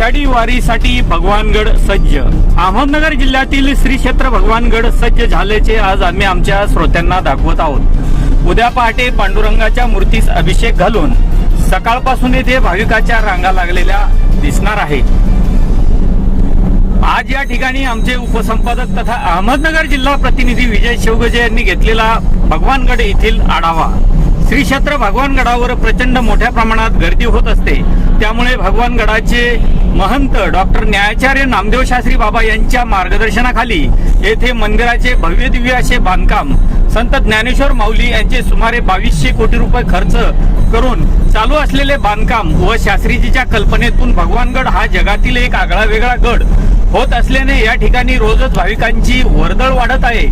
आषाढी वारीसाठी भगवानगड सज्ज. अहमदनगर जिल्ह्यातील श्री क्षेत्र भगवानगड सज्ज झाल्याचे आज आम्ही आमच्या श्रोत्यांना दाखवत आहोत. उद्या पहाटे पांडुरंगाच्या मूर्तीस अभिषेक घालून सकाळपासून येथे भाविकाच्या रांगा लागलेल्या दिसणार आहे. आज या ठिकाणी आमचे उपसंपादक तथा अहमदनगर जिल्हा प्रतिनिधी विजय शेवगजे यांनी घेतलेला भगवानगड येथील आढावा. श्री क्षेत्र भगवानगडावर प्रचंड मोठ्या प्रमाणात गर्दी होत असते. त्यामुळे भगवानगडाचे महंत डॉक्टर न्यायाचार्य नामदेव शास्त्री बाबा यांच्या मार्गदर्शनाखाली येथे मंदिराचे भव्य दिव्य असे बांधकाम संत ज्ञानेश्वर माऊली यांचे सुमारे बावीसशे कोटी रुपये खर्च करून चालू असलेले बांधकाम व शास्त्रीजीच्या कल्पनेतून भगवानगड हा जगातील एक आगळा वेगळा गड होत असल्याने या ठिकाणी रोजच भाविकांची वर्दळ वाढत आहे.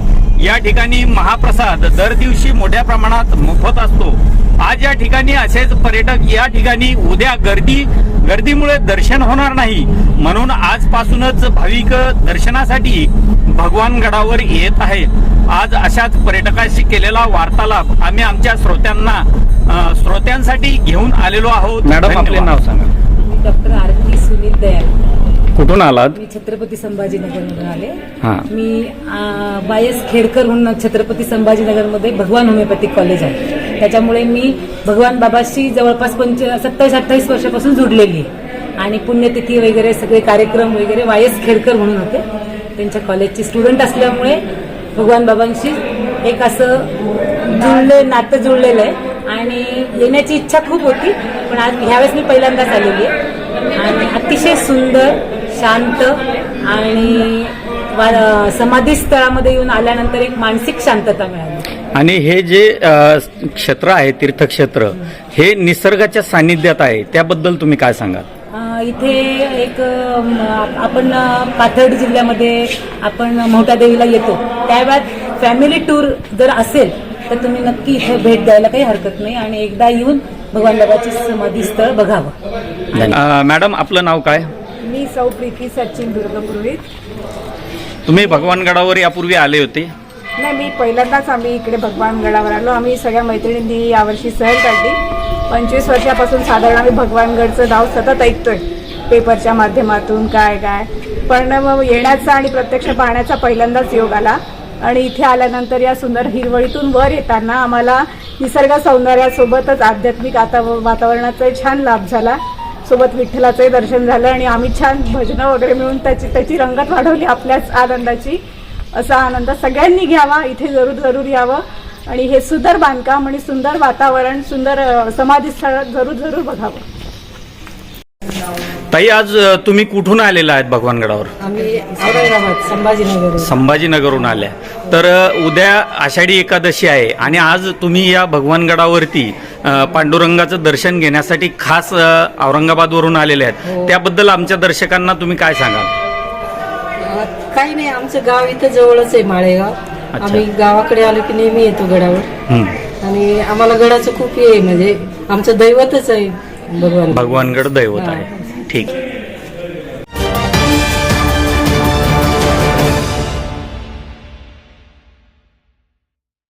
या ठिकाणी महाप्रसाद दर दिवशी मोठ्या प्रमाणात मोफत असतो. आज या ठिकाणी असेच पर्यटक या ठिकाणी उद्या गर्दी गर्दीमुळे दर्शन होणार नाही म्हणून आजपासूनच भाविक दर्शनासाठी भगवान गडावर येत आहेत आज अशाच पर्यटकाशी केलेला वार्तालाप आम्ही आमच्या श्रोत्यांना श्रोत्यांसाठी घेऊन आलेलो आहोत. मॅडम आपले. नाव सांगा. डॉक्टर आरती सुनील दयाल. कुठून आलात? मी छत्रपती संभाजीनगरमधून आले. हा. मी बायस खेडकर म्हणून छत्रपती संभाजीनगरमध्ये भगवान होमिओपॅथिक कॉलेज आहे. त्याच्यामुळे मी भगवान बाबाशी जवळपास पंच सत्तावीस अठ्ठावीस वर्षापासून जुडलेली आहे. आणि पुण्यतिथी वगैरे सगळे कार्यक्रम वगैरे वायस खेडकर म्हणून होते. त्यांच्या कॉलेजची स्टुडंट असल्यामुळे भगवान बाबांशी एक असं जुळले नातं जुळलेलं आहे. आणि येण्याची इच्छा खूप होती पण आज ह्यावेळेस मी पहिल्यांदाच आलेली आहे. आणि अतिशय सुंदर शांत आणि वा- समाधी स्थळामध्ये येऊन आल्यानंतर एक मानसिक शांतता मिळाली. आणि हे जे क्षेत्र आहे तीर्थक्षेत्र हे निसर्गाच्या सानिध्यात आहे. त्याबद्दल तुम्ही काय सांगाल? इथे एक आपण पाथर्डी जिल्ह्यामध्ये आपण मोठ्या देवीला येतो. त्यावेळात फॅमिली टूर जर असेल तर तुम्ही नक्की इथे भेट द्यायला काही हरकत नाही आणि एकदा येऊन भगवान बाबाचे समाधी स्थळ बघावं मॅडम आपलं नाव काय? मी सौ प्रीती सचिन दुर्गपुरोहित. तुम्ही भगवानगडावर यापूर्वी आले होते. नाही मी पहिल्यांदाच आम्ही इकडे भगवानगडावर आलो. आम्ही सगळ्या मैत्रिणींनी यावर्षी सहल काढली. पंचवीस वर्षापासून साधारण आम्ही भगवानगडचं नाव सतत ऐकतोय पेपरच्या माध्यमातून काय काय. पण मग येण्याचा आणि प्रत्यक्ष पाहण्याचा पहिल्यांदाच योग आला. आणि इथे आल्यानंतर या सुंदर हिरवळीतून वर येताना आम्हाला निसर्ग सौंदर्यासोबतच आध्यात्मिक आता वातावरणाचाही छान लाभ झाला. सोबत विठ्ठलाचंही दर्शन झालं आणि आम्ही छान भजनं वगैरे मिळून त्याची त्याची रंगत वाढवली आपल्याच आनंदाची. असा आनंद सगळ्यांनी घ्यावा इथे जरूर जरूर यावं. आणि हे सुंदर बांधकाम आणि सुंदर वातावरण सुंदर समाधी स्थळ जरूर जरूर बघावं. ताई आज तुम्ही कुठून आलेला आहेत भगवानगडावर आम्ही औरंगाबाद संभाजीनगर. संभाजीनगरहून आल्या. तर उद्या आषाढी एकादशी आहे आणि आज तुम्ही या भगवानगडावरती अ, पांडुरंगाचं दर्शन घेण्यासाठी खास अ, औरंगाबादवरून आलेले आहेत. त्याबद्दल आमच्या दर्शकांना तुम्ही काय सांगाल? काही नाही आमचं गाव इथं जवळच आहे माळेगाव. आम्ही गावाकडे आलो की नेहमी येतो गडावर. आणि आम्हाला गडाचं खूप हे आहे म्हणजे आमचं दैवतच आहे. भगवान भगवानगड दैवत आहे. ठीक.